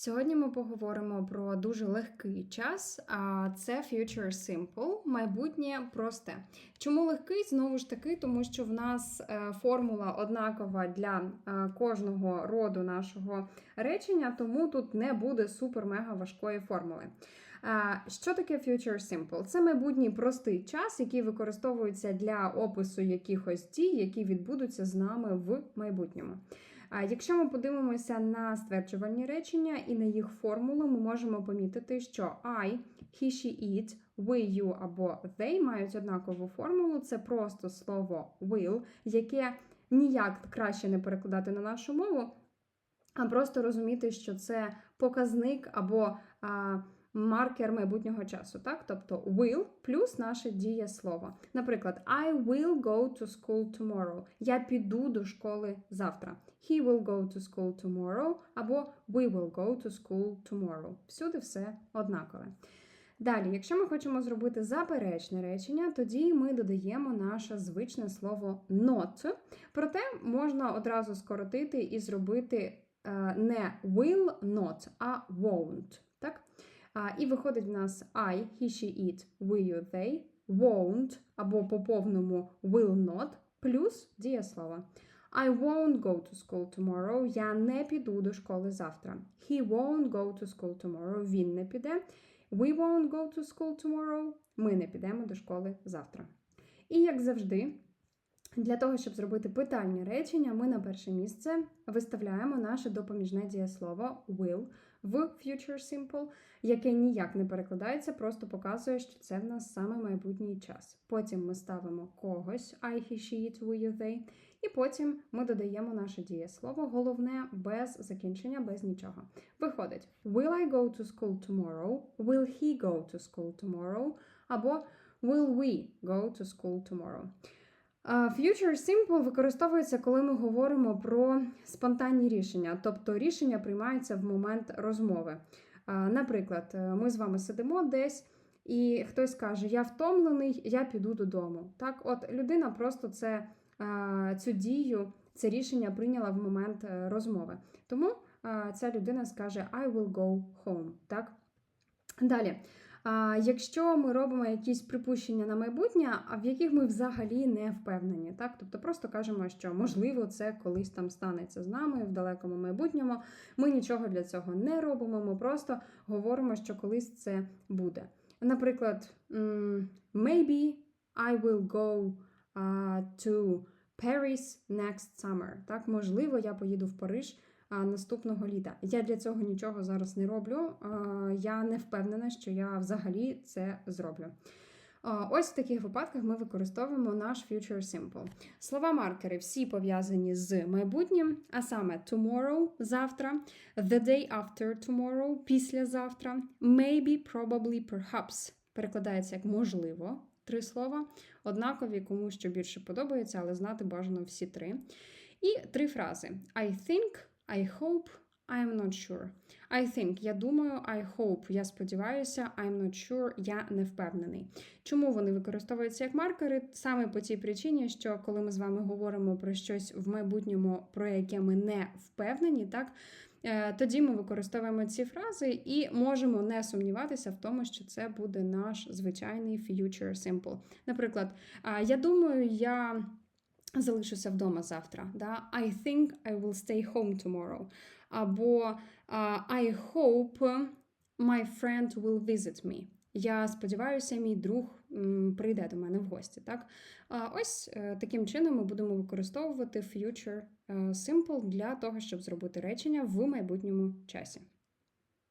Сьогодні ми поговоримо про дуже легкий час, а це future simple, майбутнє просте. Чому легкий? Знову ж таки, тому що в нас е, формула однакова для е, кожного роду нашого речення, тому тут не буде супер-мега важкої формули. Е, Що таке future simple? Це майбутній простий час, який використовується для опису якихось дій, які відбудуться з нами в майбутньому. А Якщо ми подивимося на стверджувальні речення і на їх формулу, ми можемо помітити, що I, he, she, it, we, you або they мають однакову формулу. Це просто слово will, яке ніяк краще не перекладати на нашу мову, а просто розуміти, що це показник або а, маркер майбутнього часу. Так? Тобто will плюс наше дієслово. Наприклад, I will go to school tomorrow. Я піду до школи завтра. He will go to school tomorrow або we will go to school tomorrow. Всюди все однакове. Далі, якщо ми хочемо зробити заперечне речення, тоді ми додаємо наше звичне слово not. Проте можна одразу скоротити і зробити е, не will not, а won't. А, І виходить в нас I, he, she, it, we, you, they, won't або по повному will not плюс дієслово. I won't go to school tomorrow. Я не піду до школи завтра. He won't go to school tomorrow. Він не піде. We won't go to school tomorrow. Ми не підемо до школи завтра. І як завжди, для того, щоб зробити питальні речення, ми на перше місце виставляємо наше допоміжне дієслово will в future simple, яке ніяк не перекладається, просто показує, що це в нас саме майбутній час. Потім ми ставимо когось I, he, she, it, we, you, they, і потім ми додаємо наше дієслово, головне без закінчення, без нічого. Виходить: Will I go to school tomorrow? Will he go to school tomorrow? Або Will we go to school tomorrow? Future Simple використовується, коли ми говоримо про спонтанні рішення, тобто рішення приймаються в момент розмови. Наприклад, е, ми з вами сидимо десь, і хтось каже: Я втомлений, я піду додому. Так, от людина просто це, цю дію, це рішення прийняла в момент е, розмови. Тому ця людина скаже I will go home. Так? Далі. Якщо ми робимо якісь припущення на майбутнє, в яких ми взагалі не впевнені, так тобто просто кажемо, що можливо це колись там станеться з нами в далекому майбутньому. Ми нічого для цього не робимо. Ми просто говоримо, що колись це буде. Наприклад, maybe I will go to Paris next summer. Так, можливо, я поїду в Париж наступного літа. Я для цього нічого зараз не роблю. Я не впевнена, що я взагалі це зроблю. Ось в таких випадках ми використовуємо наш future simple. Слова маркери всі пов'язані з майбутнім, а саме tomorrow завтра, the day after tomorrow післязавтра, maybe, probably, perhaps перекладається як можливо. Три слова, однакові, кому що більше подобається, але знати бажано всі три. І три фрази: I think, I hope, I not sure. I think, я думаю, I hope, я сподіваюся, I'm not sure, я не впевнений. Чому вони використовуються як маркери? Саме по тій причині, що коли ми з вами говоримо про щось в майбутньому, про яке ми не впевнені, так е, тоді ми використовуємо ці фрази і можемо не сумніватися в тому, що це буде наш звичайний future simple. Наприклад, я думаю, я. Залишуся вдома завтра. Да? I think I will stay home tomorrow. Або uh, I hope my friend will visit me. Я сподіваюся, мій друг прийде до мене в гості. Так? Ось е, таким чином ми будемо використовувати future е, simple для того, щоб зробити речення в майбутньому часі.